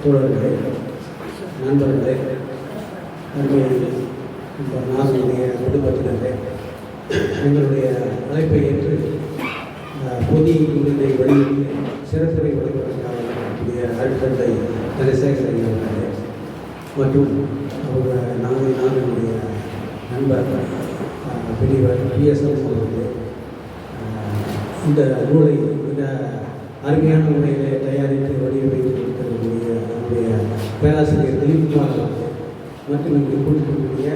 தோழர்களே நண்பர்களே அருமை நண்பர் நாசனுடைய குடும்பத்தினரே எங்களுடைய அழைப்பை ஏற்று பொதி விருதை வெளியிட்டு சிறப்புரை வழங்குவதற்காக அழுத்தத்தை அருட்தந்தை அவர்களே மற்றும் அவங்க நாங்கள் நாங்களுடைய நண்பர் பெரியவர் பிஎஸ்எம் அவர்களே. இந்த நூலை மிக அருமையான முறையிலே தயாரித்து வடிவமைத்து இருக்கக்கூடிய நம்முடைய பேராசிரியர் திலீப்குமார் அவர்களே மற்றும் இங்கே கொடுக்கக்கூடிய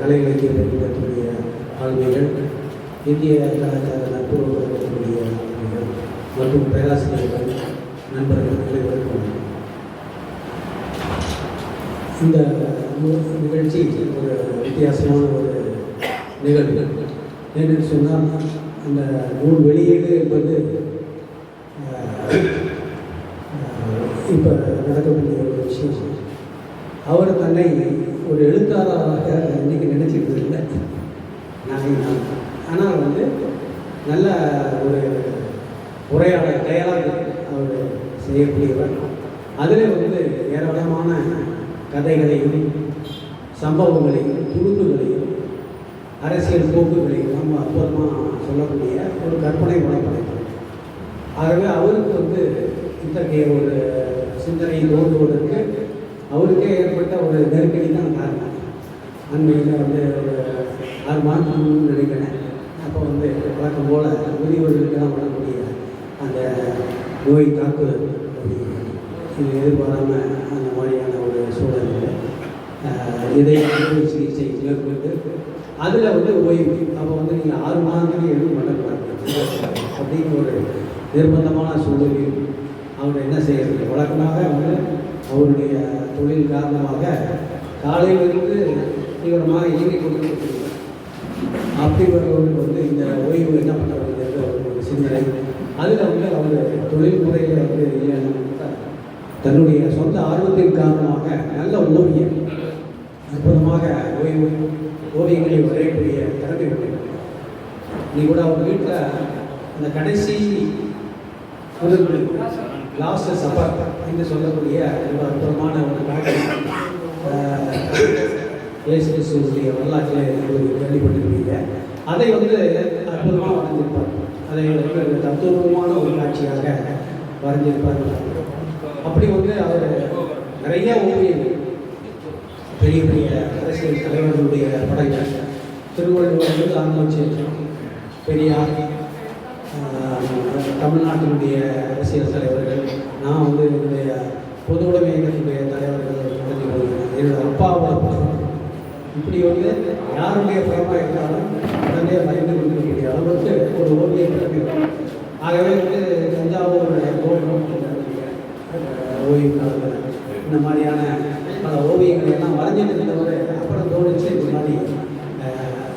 கலை இலக்கியத்தை பின்பற்றக்கூடிய ஆளுமைகள் இந்திய கலாச்சார நட்புறவு இருக்கக்கூடிய ஆளுமைகள் மற்றும் பேராசிரியர்கள் நண்பர்கள் அனைவருக்கும் இந்த நிகழ்ச்சி ஒரு வித்தியாசமான ஒரு நிகழ்வு. ஏன்னு சொன்னால் அந்த நூல் வெளியீடு என்பது இப்போ நடக்கக்கூடிய ஒரு விஷயம். அவர் தன்னை ஒரு எழுத்தாளராக இன்றைக்கி நினச்சிக்கிறது இல்லை. நான் நான் ஆனால் வந்து நல்ல ஒரு உரையாடல் டயலாக் அவர் செய்யக்கூடியவர். அதில் வந்து ஏராளமான கதைகளையும் சம்பவங்களையும் துணுக்குகளையும் அரசியல் போக்குகளையும் நம்ம அற்புதமாக சொல்லக்கூடிய ஒரு கற்பனை வளப்படைப்பு ஆகவே அவருக்கு வந்து இத்தகைய ஒரு சிந்தனை தோன்றுவதற்கு அவருக்கே ஏற்பட்ட ஒரு நெருக்கடி தான் காரணம். அண்மையில் வந்து ஒரு ஆறு மாதம் நினைக்கிறேன் அப்போ வந்து வழக்கம் போல் முதியவர்களுக்கெல்லாம் வரக்கூடிய அந்த நோய் தாக்குதல் இது எதிர்பாராமல் அந்த மாதிரியான ஒரு சூழலில் ஆஹ், இதய அறுவை சிகிச்சை மேற்கொண்டு அதில் வந்து ஓய்வு அப்போ வந்து நீங்கள் ஆறு மாதத்துக்கு எதுவும் பண்ணக்கூடாது. அப்படின்னு ஒரு நிர்பந்தமான சூழலில் அவர் என்ன செய்யறது? வழக்கமாக வந்து அவருடைய தொழில் காரணமாக காலையிலிருந்து தீவிரமாக இயங்கி கொண்டிருக்கிறார். அப்படி வருவதற்கு வந்து இந்த ஓய்வு என்ன பண்ணுறது ஒரு சிந்தனை. அதில் வந்து அவர் தொழில் முறையில் வந்து இல்லைன்னு தன்னுடைய சொந்த ஆர்வத்தின் காரணமாக நல்ல ஓவியம் அற்புதமாக ஓய்வு ஓவியங்களை வரையக்கூடிய திறமை உடையவர் நீ கூட அவங்க வீட்டில் அந்த கடைசி லாஸ்ட் சப்பர் என்று சொல்லக்கூடிய ஒரு அற்புதமான ஒரு காட்சி வரலாற்றில் உங்களுக்கு கேள்விப்பட்டிருப்பீங்க அதை வந்து அற்புதமாக வரைஞ்சிருப்பார். அதை வந்து ஒரு தத்துவமான ஒரு காட்சியாக வரைஞ்சிருப்பார். அப்படி வந்து அவர் நிறைய ஓவியங்கள் பெரிய பெரிய அரசியல் தலைவர்களுடைய படங்கள் திருவள்ளுவர் ஆரம்பிச்சு பெரியார் தமிழ்நாட்டினுடைய அரசியல் தலைவர்கள் நான் வந்து என்னுடைய பொது உடைமை இயக்கத்துடைய தலைவர்கள் நடத்தி வருகிறேன் என்னோட இப்படி வந்து யாருடைய பயமாக இருந்தாலும் உடனே பயந்து கொண்டிருக்கக்கூடிய அளவுக்கு ஒரு ஓவியம் திறமை ஆகவே வந்து தஞ்சாவூருடைய கோபுரம் ஓய்வு இந்த மாதிரியான பல ஓவியங்களை எல்லாம் வரைஞ்சிட்டு இருந்தவர் அப்புறம் தோணுச்சு இந்த மாதிரி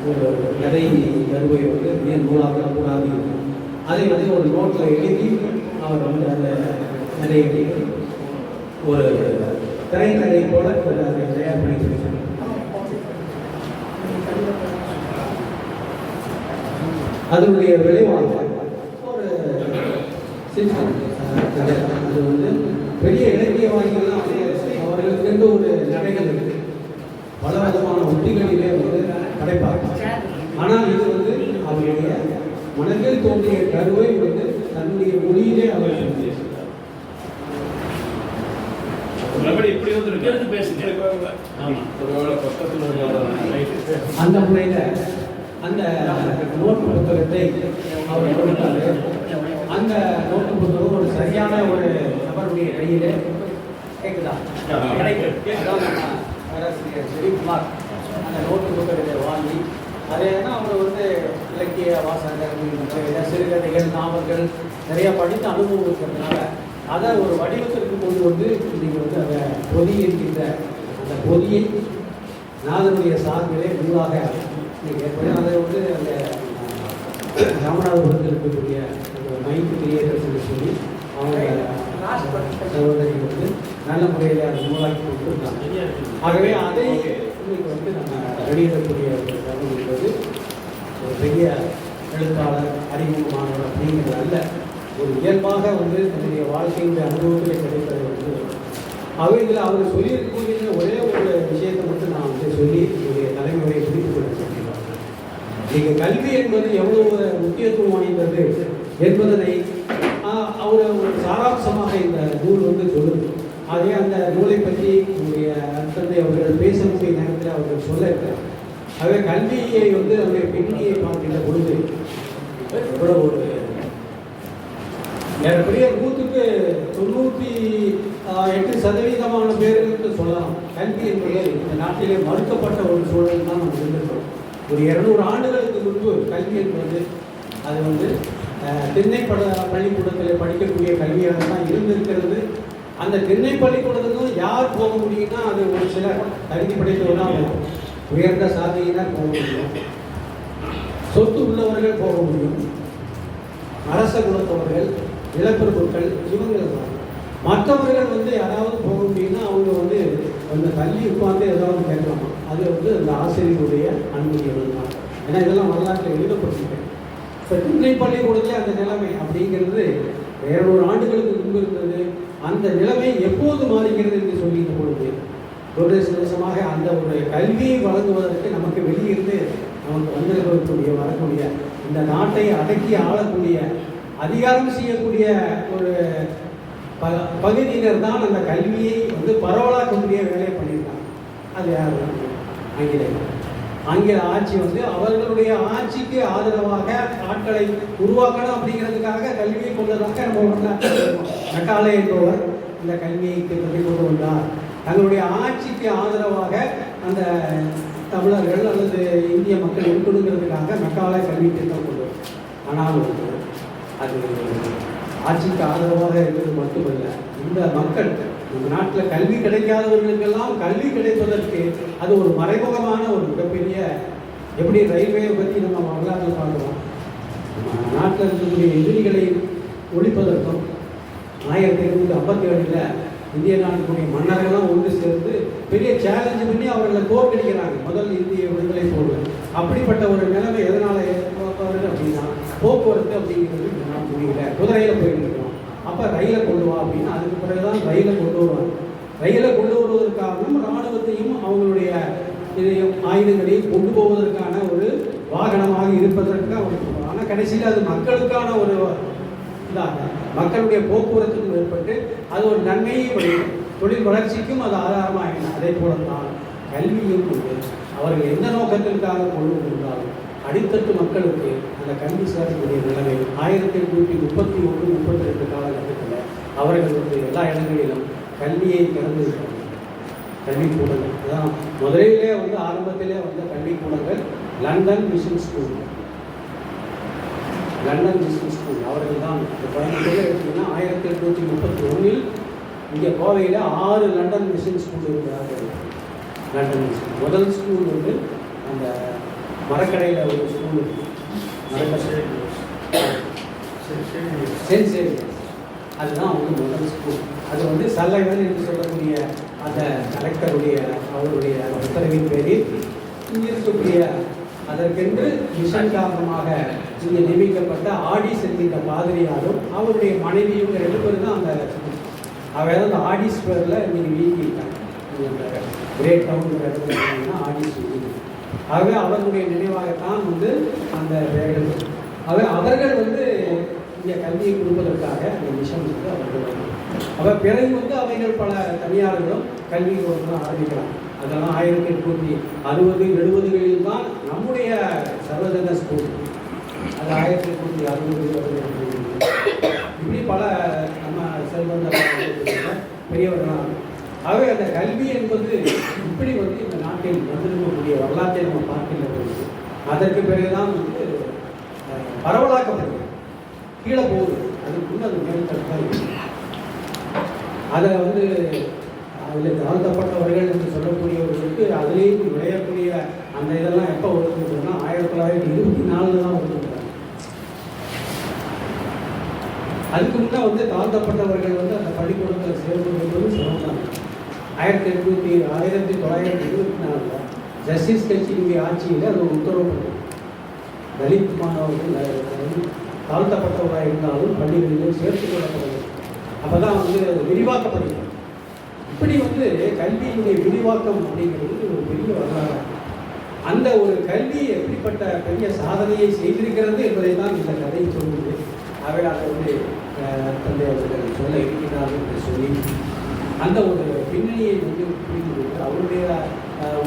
ஒரு கதை கருவை வந்து ஏன் நூலாக கூடாது அதை வந்து ஒரு நோட்டில் எழுதி அவர் வந்து அந்த நிறைய ஒரு திரைக்கதை போல அதை தயார் பண்ணி கொடுத்தார். அதனுடைய விளைவாக ஒரு அது வந்து பெரிய இலக்கியவாதிகள்லாம் அவர்களுக்கு என்று ஒரு நடைகள் இருக்கு பல விதமான உத்திகளிலே வந்து படைப்பாங்க ஆனால் இது வந்து அவருடைய மனதில் தோன்றிய கருவை வந்து தன்னுடைய மொழியிலே அவர் அந்த முறையில் அந்த நோட்டு புத்தகத்தை அவர் கொடுத்தாரு. அந்த நோட்டு புத்தகம் ஒரு சரியான ஒரு நபருடைய கையிலே கேட்குதா கிடைக்கும். பேராசிரியர் ஸ்ரீகுமார் அந்த நோட்டு புத்தகத்தை வாங்கி அதை ஏன்னா அவர் வந்து இலக்கிய நிறைய சிறுகதைகள் நாவல்கள் நிறைய படித்த அனுபவம் இருக்கிறதுனால அதை ஒரு வடிவத்திற்கு கொண்டு வந்து இன்னைக்கு வந்து அந்த பொதி என்கின்ற அந்த பொதியை நாதனுடைய சார்பிலே நூலாக இன்னைக்கு ஏற்படும் அதை வந்து அந்த ராமநாதபுரத்தில் இருக்கக்கூடிய மைண்ட் கிரியேட்டர்ஸ் சொல்லி அவங்க சகோதரி வந்து நல்ல முறையில் அதை நூலாக்கி கொடுத்துருக்காங்க. ஆகவே அதை இன்னைக்கு வந்து நம்ம வெளியிடக்கூடிய ஒரு தருணம் என்பது ஒரு பெரிய எழுத்தாளர் அறிமுகமானவர் அப்படிங்கிறது அல்ல ஒரு இயல்பாக வந்து தன்னுடைய வாழ்க்கையுடைய அனுபவத்தில் கிடைப்பது வந்து அவைகளில் அவர் சொல்லியிருக்கக்கூடிய ஒரே ஒரு விஷயத்தை மட்டும் நான் வந்து சொல்லி என்னுடைய தலைமுறையை பிடித்துக் கொள்ள சொல்கிறேன் நீங்கள் கல்வி என்பது எவ்வளவு முக்கியத்துவம் வாய்ந்தது என்பதனை அவர் ஒரு சாராம்சமாக இந்த நூல் வந்து சொல்லுது. அதே அந்த நூலை பற்றி நம்முடைய தந்தை அவர்கள் பேசக்கூடிய நேரத்தில் அவர்கள் சொல்ல இருக்கிறார். ஆகவே கல்வியை வந்து நம்முடைய பெண்ணியை பார்க்கின்ற பொழுது எவ்வளவு ஒரு ஏறக்குறைய நூற்றுக்கு தொண்ணூற்றி எட்டு சதவீதமான பேர்களுக்கு சொல்லலாம். கல்வி என்பது இந்த நாட்டிலே மறுக்கப்பட்ட ஒரு சூழல் தான் நம்ம இருந்திருக்கிறோம். ஒரு இரநூறு ஆண்டுகளுக்கு முன்பு கல்வி என்பது அது வந்து ஆஹ், பட பள்ளிக்கூடத்தில் படிக்கக்கூடிய கல்வியாக தான் இருந்திருக்கிறது. அந்த திண்ணை பள்ளிக்கூடத்துக்கும் யார் போக முடியும்னா அது ஒரு சில தகுதி படைத்தவர் தான் போகும். உயர்ந்த சாதியினர் போக முடியும். சொத்து உள்ளவர்கள் போக முடியும். அரச குலத்தவர்கள் இளப்பிரபுக்கள் இவங்க தான். மற்றவர்கள் வந்து யாராவது போக முடியும்னா அவங்க வந்து அந்த தள்ளி உட்கார்ந்து ஏதாவது கேட்கலாம். அது வந்து அந்த ஆசிரியருடைய அனுமதி தான். ஏன்னா இதெல்லாம் வரலாற்றில் எழுதப்பட்டிருக்கேன் இப்போ திண்ணை பள்ளிக்கூடத்தில் அந்த நிலைமை அப்படிங்கிறது இரநூறு ஆண்டுகளுக்கு முன்பு இருந்தது. அந்த நிலைமை எப்போது மாறுகிறது என்று சொல்லிட்டு பொழுது துரதிருஷ்டவசமாக அந்த ஒரு கல்வியை வழங்குவதற்கு நமக்கு வெளியிருந்து நமக்கு வந்திருக்கக்கூடிய வரக்கூடிய இந்த நாட்டை அடக்கி ஆளக்கூடிய அதிகாரம் செய்யக்கூடிய ஒரு ப பகுதியினர் தான் அந்த கல்வியை வந்து பரவலாக்கக்கூடிய வேலையை பண்ணியிருக்காங்க. அது யார்? ஆங்கிலேயர். ஆங்கில ஆட்சி வந்து அவர்களுடைய ஆட்சிக்கு ஆதரவாக ஆட்களை உருவாக்கணும் அப்படிங்கிறதுக்காக கல்வியை கொண்டதாக நம்ம நட்டாலே என்பவர் இந்த கல்வியை திட்டத்தை கொண்டு வந்தார் தங்களுடைய ஆட்சிக்கு ஆதரவாக அந்த தமிழர்கள் அல்லது இந்திய மக்கள் உட்கொடுங்கிறதுக்காக மெக்காலே கல்வி திட்டம் கொண்டு வந்தார். ஆனால் அது ஆட்சிக்கு ஆதரவாக இருக்கிறது மட்டுமல்ல இந்த மக்கள் நம்ம நாட்டில் கல்வி கிடைக்காதவர்களுக்கெல்லாம் கல்வி கிடைப்பதற்கு அது ஒரு மறைமுகமான ஒரு மிகப்பெரிய எப்படி ரயில்வேயை பற்றி நம்ம வரலாற்றில் பார்க்கலாம் நம்ம நாட்டில் இருக்கக்கூடிய எதிரிகளை ஒழிப்பதற்கும் ஆயிரத்தி எழுநூத்தி ஐம்பத்தி ஏழில் இந்திய நாட்டுக்குரிய மன்னர்கள்லாம் ஒன்று சேர்ந்து பெரிய சேலஞ்சு பண்ணி அவர்களை தோற்கடிக்கிறாங்க. முதல் இந்திய விடுதலை போர் அப்படிப்பட்ட ஒரு நிலைமை எதனால் ஏற்பாடு அப்படின்னா போக்குவரத்து அப்படிங்கிறது நான் முடியல குதிரையில் போயிட்டு அப்போ ரயிலை கொண்டு வா அப்படின்னு அதுக்கு பிறகுதான் ரயிலை கொண்டு வருவாங்க. ரயிலை கொண்டு வருவதற்காகவும் இராணுவத்தையும் அவங்களுடைய இதையும் ஆயுதங்களையும் கொண்டு போவதற்கான ஒரு வாகனமாக இருப்பதற்கு அவங்க ஆனால் கடைசியில் அது மக்களுக்கான ஒரு இதாக. மக்களுடைய போக்குவரத்துக்கும் ஏற்பட்டு அது ஒரு நன்மையை விளையும் தொழில் வளர்ச்சிக்கும் அது ஆதாரமாக அதே போல தான் கல்வியும் வந்து அவர்கள் எந்த நோக்கத்திற்காக கொண்டு வந்திருந்தாலும் அடித்தட்டு மக்களுக்கு அந்த கல்வி சேரக்கூடிய நிலைமை. ஆயிரத்தி எட்நூற்றி முப்பத்தி ஒன்று முப்பத்தி ரெண்டு காலகட்டத்தில் அவர்கள் வந்து எல்லா இடங்களிலும் கல்வியை திறந்திருக்கிறார்கள் கல்விக்கூடங்கள். அதான் முதலிலே வந்து ஆரம்பத்திலே வந்த கல்விக்கூடங்கள் London mission school. London mission school. அவர்கள் தான் இந்த கோயம்புத்தூரில் எடுத்தீங்கன்னா ஆயிரத்தி எட்நூற்றி முப்பத்தி ஒன்றில் இங்கே கோவையில் ஆறு லண்டன் மிஷன் ஸ்கூல் இருக்கிறார்கள். London mission. முதல் ஸ்கூல் வந்து அந்த மரக்கடையில் ஒரு ஸ்கூல். இருக்கு மரக்கடை சென்ட் சேவியர்ஸ் அதுதான் வந்து முதல் ஸ்கூல் அது வந்து சல்லகன் என்று சொல்லக்கூடிய அந்த கலெக்டருடைய அவருடைய உத்தரவின் பேரில் இங்கே இருக்கக்கூடிய அதற்கென்று மிஷன் காரணமாக இங்கே நியமிக்கப்பட்ட ஆடிஸ் என்கின்ற பாதிரியாரும் அவருடைய மனைவியும் ரெண்டு பேரும் தான் அந்த அவர் அந்த ஆடிஸ் பேரில் இன்னைக்கு வீங்கிட்டாங்க கிரேட் டவுன் இடத்துல பார்த்தீங்கன்னா ஆடிஸ் வீங்கி ஆகவே அவர்களுடைய நினைவாகத்தான் வந்து அந்த வேகல் ஆகவே அவர்கள் வந்து இங்கே கல்வியை கொடுப்பதற்காக அந்த மிஷன் வந்து அவர்கள் அவர் பிறகு வந்து அவைகள் பல தனியார்களும் கல்வி கொடுக்கலாம் ஆரம்பிக்கலாம். அதெல்லாம் ஆயிரத்தி எட்நூற்றி அறுபது எழுபதுகளில் தான் நம்முடைய சர்வஜன ஸ்கூல் அது ஆயிரத்தி எட்நூற்றி அறுபது அறுபது இப்படி பல நம்ம செல்வந்த பெரியவர்களாக ஆகவே அந்த கல்வி என்பது இப்படி வந்து இந்த நாட்டில் வந்திருக்கக்கூடிய வரலாற்றை நம்ம பார்க்கின்ற பொழுது அதற்கு பிறகுதான் வந்து அஹ், பரவலாக்கப்படுது கீழே போகுது. அதுக்கு முன்ன அது மேல்தட்டு அதை வந்து அதில் தாழ்த்தப்பட்டவர்கள் என்று சொல்லக்கூடியவர்களுக்கு அதுலேயும் விளையக்கூடிய அந்த இதெல்லாம் எப்போ வருதுன்னா ஆயிரத்தி தொள்ளாயிரத்தி இருபத்தி நாலில் தான் வருதுன்றாங்க அதுக்கு முன்னே வந்து தாழ்த்தப்பட்டவர்கள் வந்து அந்த பள்ளிக்கூடத்தில் சேர்ந்து என்பது ஆயிரத்தி எட்நூத்தி ஆயிரத்தி தொள்ளாயிரத்தி இருபத்தி நாலில் ஜஸ்டிஸ் கட்சியினுடைய ஆட்சியில் அது உத்தரவு தலித் மாணவர்கள் தாழ்த்தப்பட்டவராக இருந்தாலும் பள்ளிகளிலும் சேர்த்துக்கொள்ளப்படுது அப்போ தான் வந்து அது விரிவாக்கப்படுகிறது. இப்படி வந்து கல்வியினுடைய விரிவாக்கம் அப்படிங்கிறது ஒரு பெரிய வரலாறு. அந்த ஒரு கல்வி எப்படிப்பட்ட பெரிய சாதனையை செய்திருக்கிறது என்பதை தான் இந்த கதை சொல்லுது. அவை அதை வந்து தந்தை அவர்கள் சொல்ல இருக்கிறார் என்று சொல்லி அந்த ஒரு பின்னணியை வந்து புரிந்து கொண்டு அவருடைய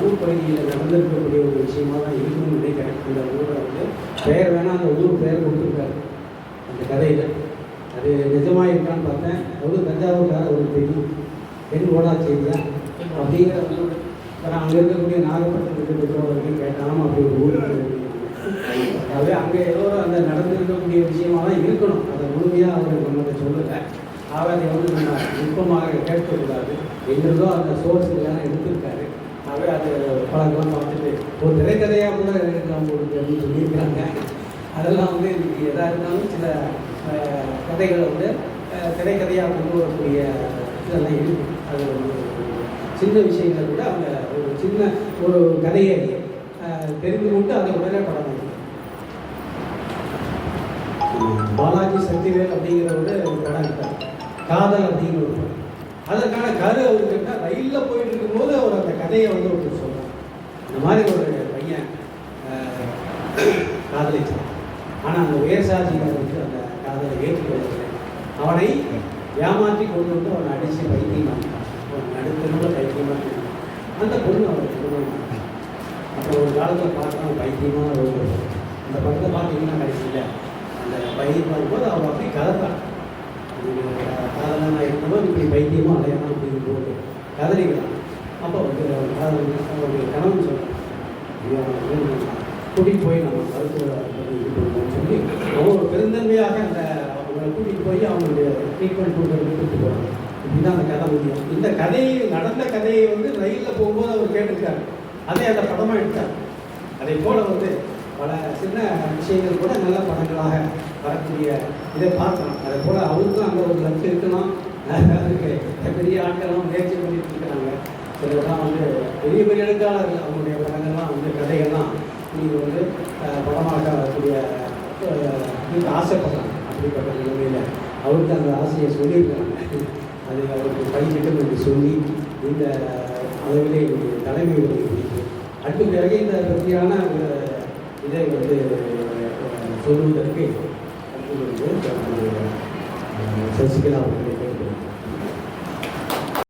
ஊர் பகுதியில் நடந்திருக்கக்கூடிய ஒரு விஷயமா தான் இருக்கணும்னு நினைக்கிறேன். அந்த ஊரை வந்து பெயர் வேணால் அந்த ஊர் பெயர் கொடுத்துருக்காரு. அந்த கதையில். அது நிஜமாக இருக்கான்னு பார்த்தேன். ஒரு தஞ்சாவூர்கார ஒரு பெண் பெண் ஓடா செய்தியா அப்படிங்கிற அப்புறம் அங்கே இருக்கக்கூடிய நாகப்பட்டினத்துக்கு இருக்கிறவர்கள் கேட்டாலும் அப்படி ஒரு ஊர் அதாவது அங்கே ஏதோ அந்த நடந்திருக்கக்கூடிய விஷயமா தான் இருக்கணும். அதை முழுமையாக அவர்கள் நம்மகிட்ட சொல்லலை. ஆக அதை வந்து நம்ம நுட்பமாக கேட்கக்கூடாது. எங்கிருந்தோ அந்த சோர்ஸ் எல்லாம் எடுத்திருக்காரு. ஆகவே அது பழங்கெல்லாம் பார்த்துட்டு ஒரு திரைக்கதையாக கூட எனக்கு அவங்க அப்படின்னு சொல்லியிருக்காங்க. அதெல்லாம் வந்து இன்னைக்கு எதாக இருந்தாலும் சில கதைகளை வந்து கதை திரைக்கதையாக கொண்டு வரக்கூடிய இதெல்லாம் இருக்கு. அது வந்து ஒரு சின்ன விஷயங்கள் கூட அவங்க ஒரு சின்ன ஒரு கதையை தெரிந்து கொண்டு அதை உடனே படம் பாலாஜி சக்திவேல் அப்படிங்கிற ஒரு படம் இருக்கார் காதல் அப்படிங்கிற ஒரு படம். அதற்கான கரு அவருக்கு கேட்டால் ரயிலில் போயிட்டு இருக்கும்போது அவர் அந்த கதையை வந்து ஒருத்தர் சொல்கிறார் இந்த மாதிரி ஒரு பையன் காதலிச்சார் ஆனால் அந்த உயர்சாதிகாரருக்கு அந்த காதலை ஏற்றுக்கொள்ளவில்லை. அவனை ஏமாற்றி கொண்டு வந்து அவனை அடித்து பைத்தியமாக்கிட்டான் அவன் நடுத்தருவில் பைத்தியமாக அந்த பொண்ணு அவரை திருமணம் பண்ணான். அப்புறம் ஒரு காலத்தில் பார்த்தா பைத்தியமாக ஒரு அந்த படத்தை பார்த்தீங்கன்னா கடைசியில்? அந்த பையன் பார்க்கும்போது அவன் அப்படி கதறான். காதலாக இருக்கும்போது இப்படி பைத்தியமாக அலையலாம் அப்படின்னு போட்டு கதறிக்கிறான் அப்போ வந்து அவன் காதல் அவருடைய கணவன் சொல்கிறான் கூட்டிகிட்டு போய் நம்ம மருத்துவ இது சொல்லி அவன் ஒரு பெருந்தன்மையாக அந்த அவங்களை கூட்டிகிட்டு போய் அவங்களுடைய ட்ரீட்மெண்ட் கொடுக்கறதுக்கு கூட்டிட்டு போகிறாங்க இப்படிதான் அந்த கதை முடியும். இந்த கதையை நடந்த கதையை வந்து ரயிலில் போகும்போது அவர் கேட்டிருக்காரு. அதே அந்த படமாக எடுத்தார். அதே போல் வந்து பல சின்ன விஷயங்கள் கூட நல்ல படங்களாக வரக்கூடிய இதை பார்க்கலாம். அதை போல் அவருக்கும் அங்கே ஒரு லட்சம் இருக்கலாம் அதுக்கு பெரிய ஆட்கள்லாம் முயற்சி பண்ணிட்டு இருக்கிறாங்க சிலர்லாம் வந்து பெரிய பெரிய எழுத்தாளர்கள் அவங்களுடைய படங்கள்லாம் வந்து கதைகள்லாம் நீங்கள் வந்து படமாக வரக்கூடிய நீங்கள் ஆசைப்படுறாங்க அப்படிப்பட்ட நிலைமையில் அவருக்கு அந்த ஆசையை சொல்லியிருக்கிறாங்க அது அவருக்கு பயிரிட்டும் என்று சொல்லி இந்த அளவிலே என்னுடைய தலைமை உதவி பிடிக்கும் அடுத்த பிறகு இந்த பற்றியான இதை வந்து அஹ், சொல்லுவதற்கு சசிகலா அவர்களை